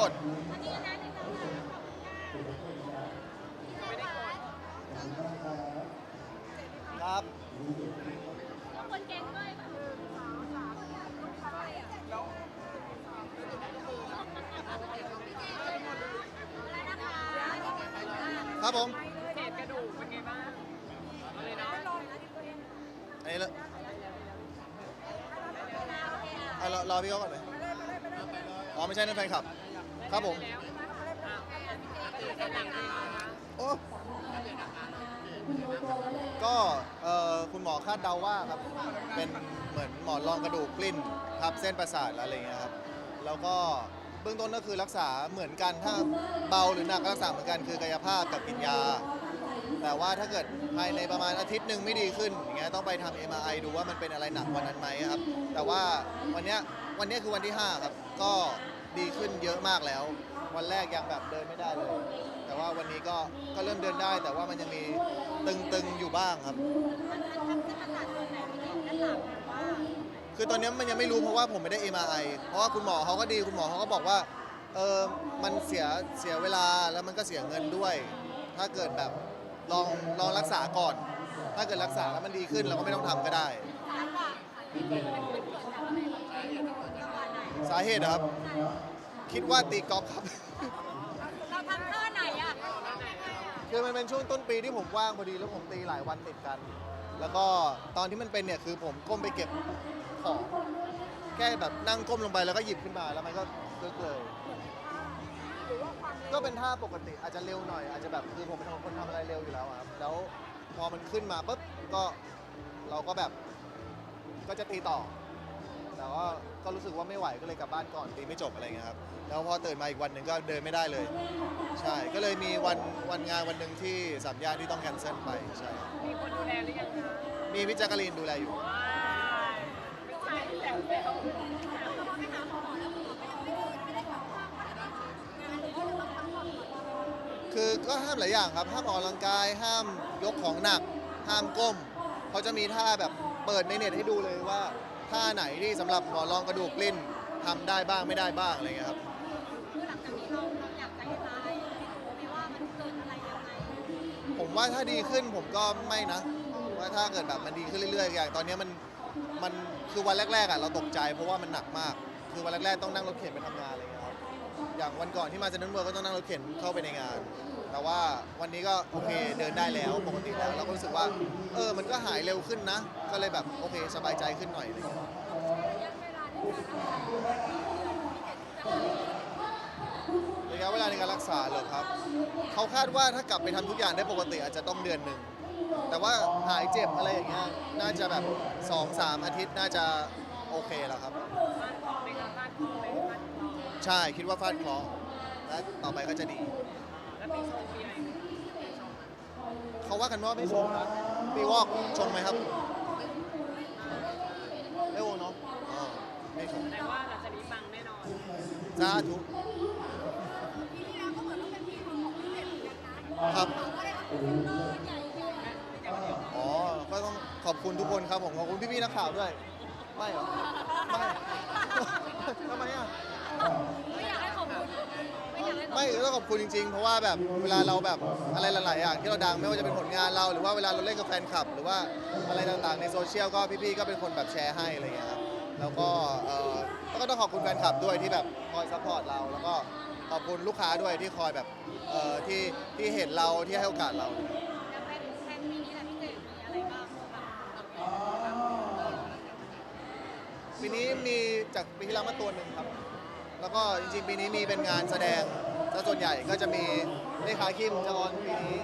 กด ครับขอบคุณเก่งด้วยค่ะหนึ่งสองสามลูกค้าอะแล้วครับผมเศษกระดูกเป็นไงบ้างเอาเลยเนาะอันนี้ละอะรอรอพี่เขาก่อนเลยอ๋อไม่ใช่นั่นแฟนคลับ ครับผมแล้วอะตื่นเต้นหนักเลยนะคะโอ้ก็เอ่อคุณหมอคาดเดาว่าครับ เป็นเหมือนหมอนรองกระดูกกลิ้นทับเส้นประสาทอะไรอย่างเงี้ยครับ แล้วก็เบื้องต้นก็คือรักษาเหมือนกันถ้าเบาหรือหนักก็รักษาเหมือนกันคือกายภาพกับกินยา แต่ว่าถ้าเกิดภายในประมาณอาทิตย์หนึ่งไม่ดีขึ้นอย่างเงี้ยต้องไปทำ MRI ดูว่ามันเป็นอะไรหนักกว่านั้นไหมครับ แต่ว่าวันเนี้ยวันเนี้ยคือวันที่ 5 ครับ ก็ ดีขึ้นเยอะมากแล้ว วันแรกยังแบบเดินไม่ได้เลย แต่ว่าวันนี้ก็ก็เริ่มเดินได้ แต่ว่ามันยังมีตึงๆอยู่บ้างครับ มันทับเส้นประสาทตรงไหนพี่เก่งด้านหลังหรือว่าคือตอนนี้มันยังไม่รู้เพราะว่าผมไม่ได้ MRI เพราะว่าคุณหมอเขาก็ดีคุณหมอเขาก็บอกว่าเออมันเสียเสียเวลาแล้วมันก็เสียเงินด้วย ถ้าเกิดแบบลองลองรักษาก่อน ถ้าเกิดรักษาแล้วมันดีขึ้นเราก็ไม่ต้องทำก็ได้แล้วก็พี่เก่งมันเกิดจากอะไรจังหวะไหน สาเหตุเหรอครับ คิดว่าตีกอล์ฟครับ เราทำท่าไหนอะคือมันเป็นช่วงต้นปีที่ผมว่างพอดีแล้วผมตีหลายวันติดกัน แล้วก็ตอนที่มันเป็นเนี่ยคือผมก้มไปเก็บของแค่แบบนั่งก้มลงไปแล้วก็หยิบขึ้นมาแล้วมันก็เลิกเลย ก็เป็นท่าปกติอาจจะเร็วหน่อยอาจจะแบบคือผมเป็นคนทำอะไรเร็วอยู่แล้วอะครับแล้วพอมันขึ้นมาปุ๊บก็เราก็แบบก็จะตีต่อ แต่ว่าก็รู้สึกว่าไม่ไหวก็เลยกลับบ้านก่อนตีไม่จบอะไรเงี้ยครับแล้วพอตื่นมาอีกวันหนึ่งก็เดินไม่ได้เลย ใช่ก็เลยมีวันวันงานวันหนึ่งที่สามย่านที่ต้องแคนเซิลไปใช่ครับมีคนดูแลหรือยังคะมีพี่แจ๊กกะลีนดูแลอยู่ว้ายไม่ใช่แต่แล้วคือก็ห้ามหลายอย่างครับ ห้ามออกกำลังกายห้ามยกของหนัก ห้ามก้มเขาจะมีท่าแบบเปิดในเน็ตให้ดูเลยว่า ท่าไหนที่สำหรับหมอนรองกระดูกกลิ้นทำได้บ้างไม่ได้บ้างอะไรเงี้ยครับ คือหลังจากนี้เราเราอยากจะให้ร้ายไม่ว่ามันเกิดอะไรยังไงผมว่าถ้าดีขึ้นผมก็ไม่นะว่าถ้าเกิดแบบมันดีขึ้นเรื่อยๆ อย่างตอนนี้มันมันคือวันแรกๆอะเราตกใจเพราะว่ามันหนักมาก คือวันแรกๆต้องนั่งรถเข็นไปทำงานอะไรเงี้ยครับ อย่างวันก่อนที่มาเซนต์เวิร์ก็ต้องนั่งรถเข็นเข้าไปในงาน แต่ว่าวันนี้ก็โอเคเดินได้แล้วปกติแล้วเราก็รู้สึกว่า เออมันก็หายเร็วขึ้นนะ ก็เลยแบบโอเคสบายใจขึ้นหน่อยเงี้ยระยะเวลาในการรักษาเหรอครับ เขาคาดว่าถ้ากลับไปทำทุกอย่างได้ปกติอาจจะต้องเดือนหนึ่ง แต่ว่าหายเจ็บอะไรอย่างเงี้ยน่าจะแบบ2อสามอาทิตย์น่าจะโอเคแล้วครับบ้านคลอไหมคะบ้านคลอไหม ใช่คิดว่าฟาดเคราะห์และต่อไปก็จะดี แล้วปีชงปีอะไรปีชงเขาว่ากันว่าไม่ชงนะปีวอกชงไหมครับเอ้โอเนาะอ๋อไม่ชงแต่ว่าเราจะมีปังแน่นอนสาธุครับ อ๋อ ก็ต้องขอบคุณทุกคนครับผมขอบคุณพี่ๆนักข่าวด้วย ไม่เหรอ ไม่ ทำไมอะ ไม่อยากให้ขอบคุณไม่อยากให้ขอบไม่ก็ต้องขอบคุณจริงๆ เพราะว่าแบบเวลาเราแบบอะไรหลายๆอย่างที่เราดังไม่ว่าจะเป็นผลงานเรา หรือว่าเวลาเราเล่นกับแฟนคลับ หรือว่าอะไรต่างๆในโซเชียลก็พี่ๆก็เป็นคนแบบแชร์ให้อะไรอย่างเงี้ยครับแล้วก็เออแล้วก็ต้องขอบคุณแฟนคลับด้วยที่แบบคอยซัพพอร์ตเรา แล้วก็ขอบคุณลูกค้าด้วยที่คอยแบบเอ่อที่ที่เห็นเราที่ให้โอกาสเราจะเป็นแทนปีนี้แหละพี่เจมีอะไรบ้างแบบปีนี้มีจากปีที่แล้วมาตัวหนึ่งครับ แล้วก็จริงๆปีนี้มีเป็นงานแสดงซะส่วนใหญ่ก็จะมีเลขาคิมจะออนปีนี้